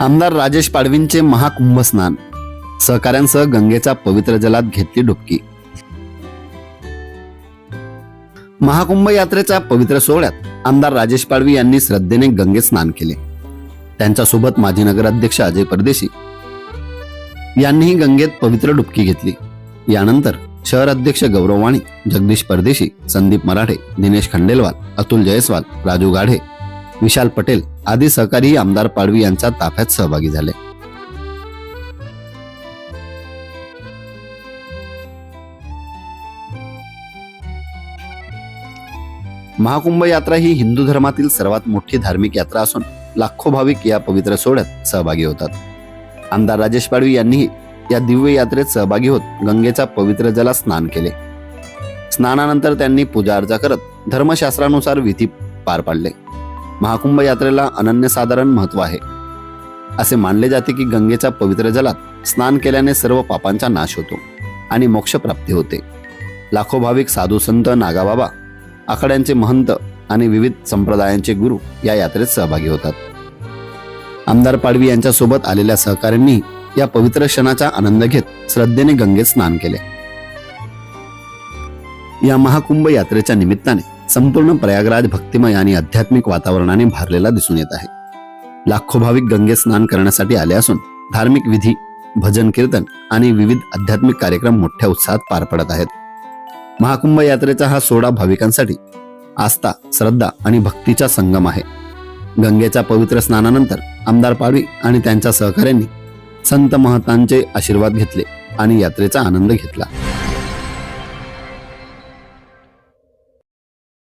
आमदार राजेश पाडवींचे महाकुंभ स्नान सहकाऱ्यांसह गंगेच्या पवित्र जलात घेतली डुबकी. महाकुंभ यात्रेच्या पवित्र सोहळ्यात आमदार राजेश पाडवी यांनी श्रद्धेने गंगेत स्नान केले. त्यांच्यासोबत माजी नगराध्यक्ष अजय परदेशी यांनीही गंगेत पवित्र डुबकी घेतली. यानंतर शहर अध्यक्ष गौरव वाणी जगदीश परदेशी संदीप मराठे दिनेश खंडेलवाल अतुल जयस्वाल राजू गाढे विशाल पटेल आदी सहकारी आमदार पाडवी यांच्या ताफ्यात सहभागी झाले. महाकुंभ यात्रा ही हिंदू धर्मातील सर्वात मोठी धार्मिक यात्रा असून लाखो भाविक या पवित्र सोहळ्यात सहभागी होतात. आमदार राजेश पाडवी यांनीही या दिव्य यात्रेत सहभागी होत गंगेच्या पवित्र जलात स्नान केले. स्नानानंतर त्यांनी पूजा अर्चा करत धर्मशास्त्रानुसार विधी पार पाडले. महाकुंभ यात्रेला अनन्यसाधारण महत्त्व आहे. असे मानले जाते की गंगेच्या पवित्र जलात स्नान केल्याने सर्व पापांचा नाश होतो आणि मोक्षप्राप्ती होते. लाखो भाविक साधू संत नागाबाबा आखाड्यांचे महंत आणि विविध संप्रदायांचे गुरु या यात्रेत सहभागी होतात. आमदार पाडवी यांच्यासोबत आलेल्या सहकाऱ्यांनी या पवित्र क्षणाचा आनंद घेत श्रद्धेने गंगेत स्नान केले. या महाकुंभ यात्रेच्या निमित्ताने संपूर्ण प्रयागराज भक्तिमय आणि आध्यात्मिक वातावरणाने भारलेला दिसून येत आहे. लाखो भाविक गंगेत स्नान करण्यासाठी आले असून धार्मिक विधी भजन कीर्तन आणि विविध आध्यात्मिक कार्यक्रम मोठ्या उत्साहात पार पडत आहेत. महाकुंभ यात्रेचा हा सोहळा भाविकांसाठी आस्था श्रद्धा आणि भक्तीचा संगम आहे. गंगेच्या पवित्र स्नानानंतर आमदार पाडवी आणि त्यांच्या सहकाऱ्यांनी संत महतांचे आशीर्वाद घेतले आणि यात्रेचा आनंद घेतला.